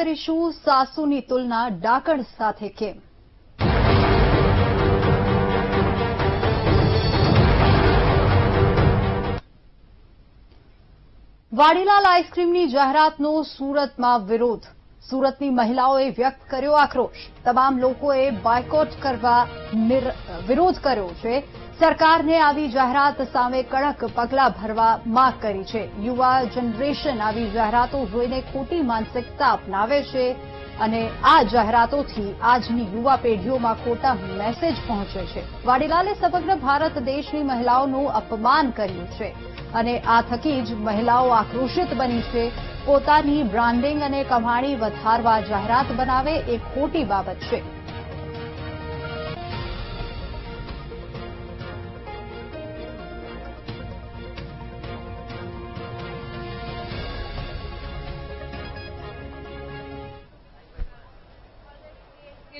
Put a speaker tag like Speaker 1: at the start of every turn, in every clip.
Speaker 1: કરીશું સાસુની તુલના ડાકણ સાથે કેમ? વાડીલાલ આઈસ્ક્રીમની જાહેરાતનો સુરતમાં વિરોધ સુરતની મહિલાઓએ વ્યક્ત કર્યો આક્રોશ. તમામ લોકોએ બાયકોટ કરવા વિરોધ કર્યો છે. સરકારને આવી જાહેરાત સામે કડક પગલાં ભરવા માંગ કરી છે. યુવા જનરેશન આવી જાહેરાતો જોઈને ખોટી માનસિકતા અપનાવે છે અને આ જાહેરાતોથી આજની યુવા પેઢીઓમાં ખોટા મેસેજ પહોંચે છે. વાડીલાલે સમગ્ર ભારત દેશની મહિલાઓનું અપમાન કર્યું છે અને આ થકી જ મહિલાઓ આક્રોશિત બની છે. પોતાની બ્રાન્ડિંગ અને કમાણી વધારવા જાહેરાત બનાવે એ ખોટી બાબત છે.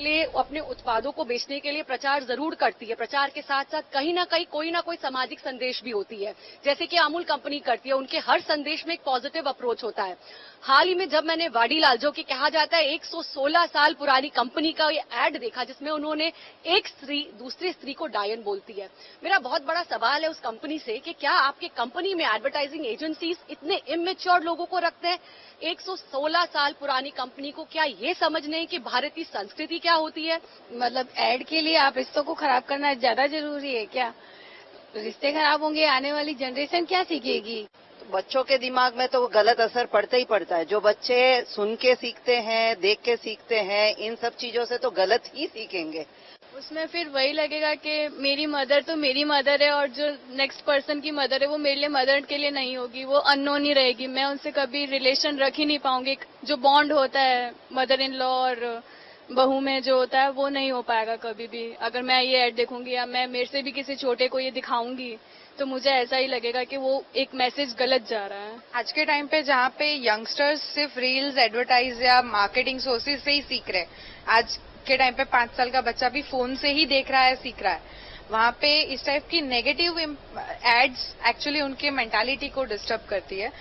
Speaker 2: लिए, अपने उत्पादों को बेचने के लिए प्रचार ज़रूर करती है। प्रचार के साथ साथ कहीं ना कहीं, कोई ना कोई सामाजिक संदेश भी होती है। जैसे कि अमूल कंपनी करती है, उनके हर संदेश में एक पॉजिटिव अप्रोच होता है। हाल ही में जब मैंने वाडीलाल जो कि कहा जाता है 116 साल पुरानी कंपनी का ये एड देखा जिसमें उन्होंने एक स्त्री, दूसरी स्त्री को डायन बोलती है। मेरा बहुत बड़ा सवाल है उस कंपनी से कि क्या आपके कंपनी में एडवर्टाइजिंग एजेंसीज इतने इमेच्योर लोगों को रखते हैं? 116 साल पुरानी कंपनी को क्या ये समझ नहीं कि भारतीय संस्कृति क्या होती है?
Speaker 3: मतलब एड के लिए आप रिश्तों को खराब करना ज़्यादा ज़रूरी है क्या? रिश्ते खराब होंगे, आने वाली जनरेशन क्या सीखेगी?
Speaker 4: बच्चों के दिमाग में तो गलत असर पड़ता ही पड़ता है। जो बच्चे सुन के सीखते हैं, देख के सीखते हैं, इन सब चीज़ों से तो गलत ही सीखेंगे।
Speaker 3: उसमें फिर वही लगेगा कि मेरी मदर तो मेरी मदर है और जो नेक्स्ट पर्सन की मदर है, वो मेरे लिए मदर के लिए नहीं होगी। वो अननोन ही रहेगी। मैं उनसे कभी रिलेशन रख ही नहीं पाऊँगी। जो बॉन्ड होता है मदर इन लॉ और बहू में जो होता है, वो नहीं हो पाएगा कभी भी। अगर मैं ये ऐड देखूँगी या मैं, मेरे से भी किसी छोटे को ये दिखाऊँगी तो मुझे ऐसा ही लगेगा कि वो एक मैसेज गलत जा रहा है।
Speaker 5: आज के टाइम पे जहाँ पे यंगस्टर्स सिर्फ़ रील्स एडवर्टाइज या मार्केटिंग सोर्सेज से ही सीख रहे हैं। आज के टाइम पे पाँच साल का बच्चा भी फ़ोन से ही देख रहा है, सीख रहा है। वहाँ पे इस टाइप की नेगेटिव एड्स एक्चुअली उनके मेंटालिटी को डिस्टर्ब करती है।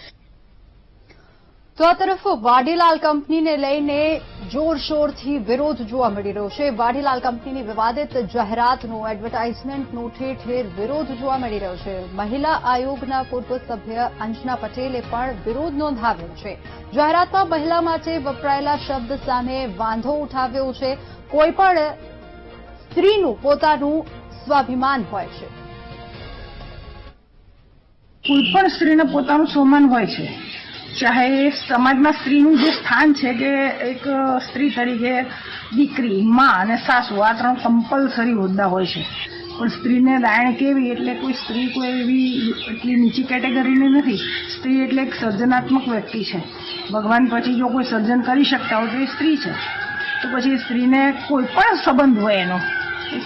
Speaker 1: તો આ તરફ વાડીલાલ કંપનીને લઈને જોરશોરથી વિરોધ જોવા મળી રહ્યો છે. વાડીલાલ કંપનીની વિવાદિત જાહેરાતનો એડવર્ટાઇઝમેન્ટનો ઠેર ઠેર વિરોધ જોવા મળી રહ્યો છે. મહિલા આયોગના પૂર્વ સભ્ય અંજના પટેલે પણ વિરોધ નોંધાવ્યો છે. જાહેરાતમાં મહિલા માટે વપરાયેલા શબ્દ સામે વાંધો ઉઠાવ્યો છે. કોઈ પણ સ્ત્રીનું પોતાનું સ્વાભિમાન હોય છે.
Speaker 6: કોઈ પણ સ્ત્રીને પોતાનું સ્વમાન હોય છે. ચાહે સમાજમાં સ્ત્રીનું જે સ્થાન છે કે એક સ્ત્રી તરીકે દીકરી, માં અને સાસુ, આ ત્રણ કમ્પલસરી હોદ્દા હોય છે. પણ સ્ત્રીને દાયણ કેવી? એટલે કોઈ સ્ત્રી કોઈ એવી એટલી નીચી કેટેગરીની નથી. સ્ત્રી એટલે એક સર્જનાત્મક વ્યક્તિ છે. ભગવાન પછી જો કોઈ સર્જન કરી શકતા હોય તો એ સ્ત્રી છે. તો પછી સ્ત્રીને કોઈ પણ સંબંધ હોય એનો.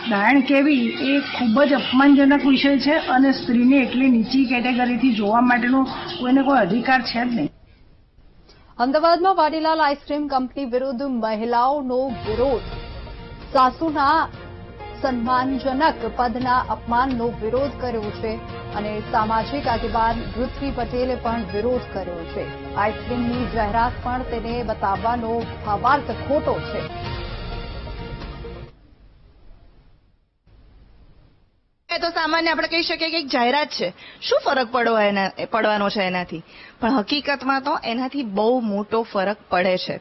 Speaker 6: દાયણ કેવી? એ ખૂબ જ અપમાનજનક વિષય છે અને સ્ત્રીને એટલી નીચી કેટેગરીથી જોવા માટેનો કોઈને કોઈ અધિકાર છે જ નહીં.
Speaker 1: અમદાવાદમાં વાડીલાલ આઈસ્ક્રીમ કંપની વિરુદ્ધ મહિલાઓનો વિરોધ. સાસુના સન્માનજનક પદના અપમાનનો વિરોધ કર્યો છે અને સામાજિક આગેવાન પૃથ્વી પટેલે પણ વિરોધ કર્યો છે. આઈસ્ક્રીમની જાહેરાત પણ તેને બતાવવાનો ભાવાર્થ ખોટો છે.
Speaker 7: તો સામાન્ય આપણે કહી શકીએ કે એક જાહેરાત છે. શું ફરક પડવો એના પડવાનો છે એનાથી? પણ હકીકતમાં તો એનાથી બહુ મોટો ફરક પડે છે.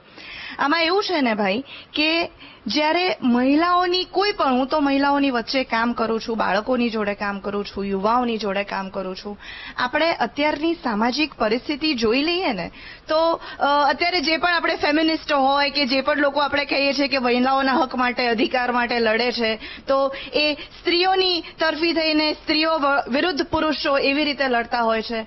Speaker 7: આમાં એવું છે ને ભાઈ, કે જ્યારે મહિલાઓની કોઈ પણ હું તો મહિલાઓની વચ્ચે કામ કરું છું, બાળકોની જોડે કામ કરું છું, યુવાઓની જોડે કામ કરું છું. આપણે અત્યારની સામાજિક પરિસ્થિતિ જોઈ લઈએ ને, તો અત્યારે જે પણ આપણે ફેમિનિસ્ટ હોય કે જે પણ લોકો આપણે કહીએ છીએ કે મહિલાઓના હક માટે, અધિકાર માટે લડે છે, તો એ સ્ત્રીઓની તરફી થઈને સ્ત્રીઓ વિરુદ્ધ પુરુષો એવી રીતે લડતા હોય છે.